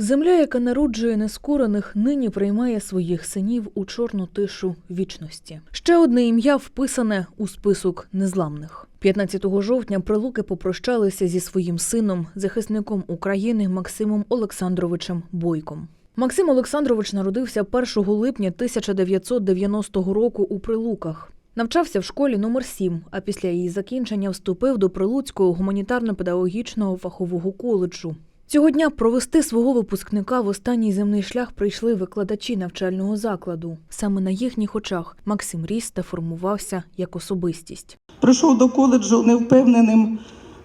Земля, яка народжує нескорених, нині приймає своїх синів у чорну тишу вічності. Ще одне ім'я вписане у список незламних. 15 жовтня прилуки попрощалися зі своїм сином, захисником України Максимом Олександровичем Бойком. Максим Олександрович народився 1 липня 1990 року у Прилуках. Навчався в школі номер 7, а після її закінчення вступив до Прилуцького гуманітарно-педагогічного фахового коледжу. Цього дня провести свого випускника в останній земний шлях прийшли викладачі навчального закладу. Саме на їхніх очах Максим ріс та формувався як особистість. Прийшов до коледжу невпевненим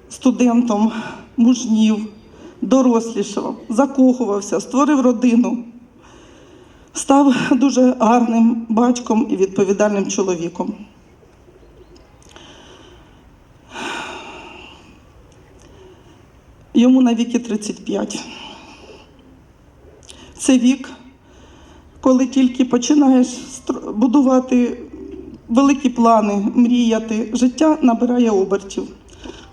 студентом, мужнів, дорослішав, закохувався, створив родину, став дуже гарним батьком і відповідальним чоловіком. Йому на віки 35. Це вік, коли тільки починаєш будувати великі плани, мріяти, життя набирає обертів,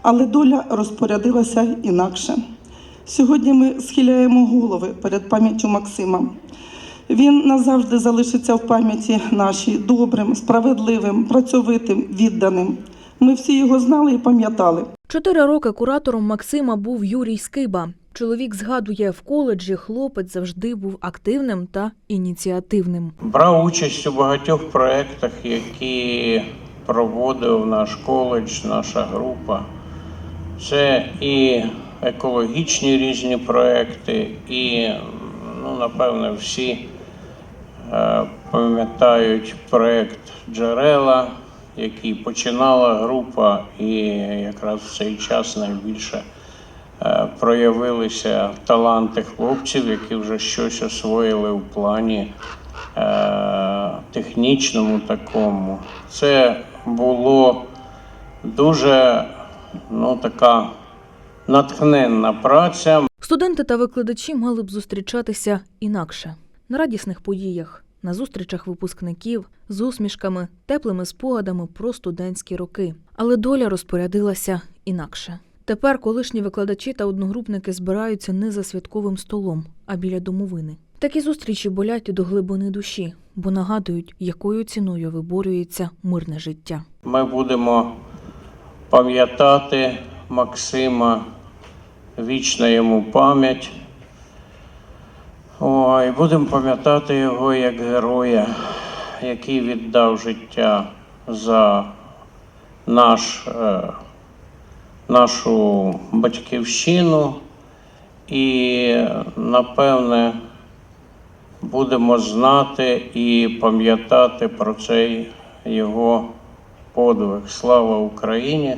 але доля розпорядилася інакше. Сьогодні ми схиляємо голови перед пам'яттю Максима. Він назавжди залишиться в пам'яті нашій добрим, справедливим, працьовитим, відданим. Ми всі його знали і пам'ятали. Чотири роки куратором Максима був Юрій Скиба. Чоловік згадує, в коледжі хлопець завжди був активним та ініціативним. Брав участь у багатьох проєктах, які проводив наш коледж, наша група. Це і екологічні різні проекти, і, ну, напевне, всі е, пам'ятають проект Джерела, який починала група, і якраз в цей час найбільше е, проявилися таланти хлопців, які вже щось освоїли у плані е, технічному такому. Це було дуже ну, така натхненна праця. Студенти та викладачі мали б зустрічатися інакше на радісних подіях, на зустрічах випускників з усмішками, теплими спогадами про студентські роки. Але доля розпорядилася інакше. Тепер колишні викладачі та одногрупники збираються не за святковим столом, а біля домовини. Такі зустрічі болять до глибини душі, бо нагадують, якою ціною виборюється мирне життя. Ми будемо пам'ятати Максима, вічна йому пам'ять. Ой, будемо пам'ятати його як героя, який віддав життя за наш, е, нашу батьківщину. І, напевне, будемо знати і пам'ятати про цей його подвиг. Слава Україні!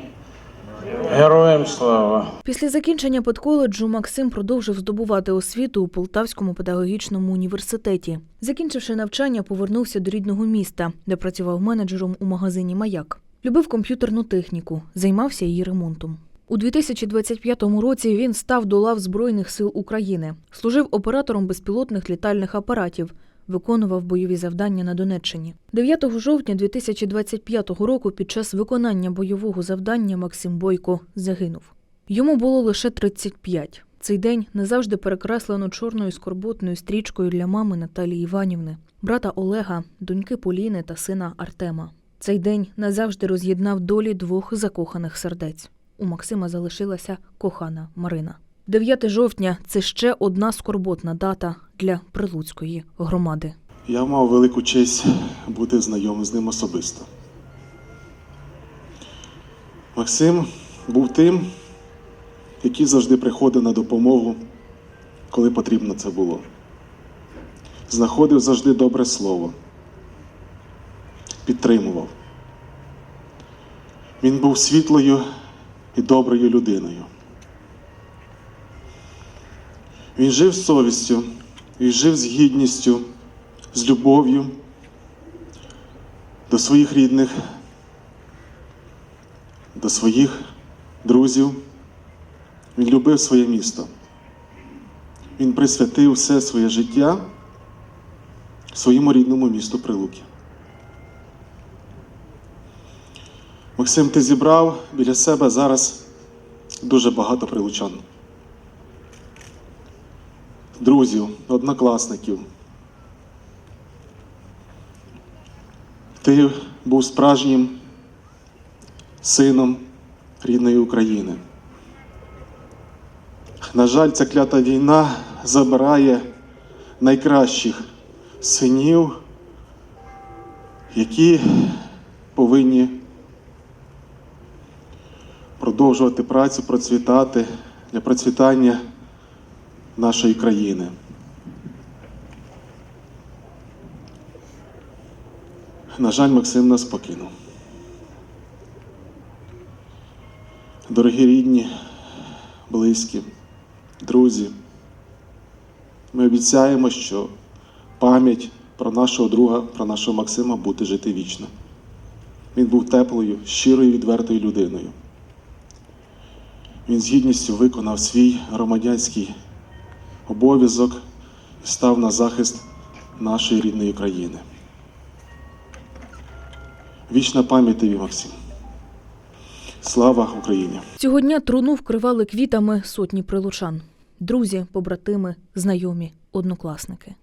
Героям слава! Після закінчення педколеджу Максим продовжив здобувати освіту у Полтавському педагогічному університеті. Закінчивши навчання, повернувся до рідного міста, де працював менеджером у магазині Маяк. Любив комп'ютерну техніку, займався її ремонтом. У 2025 році він став до лав Збройних сил України, служив оператором безпілотних літальних апаратів, виконував бойові завдання на Донеччині. 9 жовтня 2025 року під час виконання бойового завдання Максим Бойко загинув. Йому було лише 35. Цей день назавжди перекреслено чорною скорботною стрічкою для мами Наталії Іванівни, брата Олега, доньки Поліни та сина Артема. Цей день назавжди роз'єднав долі двох закоханих сердець. У Максима залишилася кохана Марина. 9 жовтня це ще одна скорботна дата для Прилуцької громади. Я мав велику честь бути знайомим з ним особисто. Максим був тим, який завжди приходив на допомогу, коли потрібно це було. Знаходив завжди добре слово, підтримував. Він був світлою і доброю людиною. Він жив з совістю, він жив з гідністю, з любов'ю до своїх рідних, до своїх друзів. Він любив своє місто. Він присвятив все своє життя своєму рідному місту Прилуки. Максим, ти зібрав біля себе зараз дуже багато прилучан. Друзів, однокласників. Ти був справжнім сином рідної України. На жаль, ця клята війна забирає найкращих синів, які повинні продовжувати працю, процвітати для процвітання нашої країни. На жаль, Максим нас покинув. Дорогі рідні, близькі, друзі, ми обіцяємо, що пам'ять про нашого друга, про нашого Максима буде жити вічно. Він був теплою, щирою, відвертою людиною. Він з гідністю виконав свій громадянський обов'язок і став на захист нашої рідної країни. Вічна пам'ять тобі, Максим. Слава Україні! Цього дня труну вкривали квітами сотні прилучан. Друзі, побратими, знайомі, однокласники.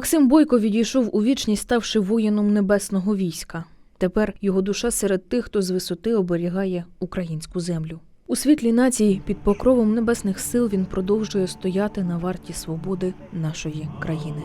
Максим Бойко відійшов у вічність, ставши воїном небесного війська. Тепер його душа серед тих, хто з висоти оберігає українську землю. У світлі нації під покровом небесних сил він продовжує стояти на варті свободи нашої країни.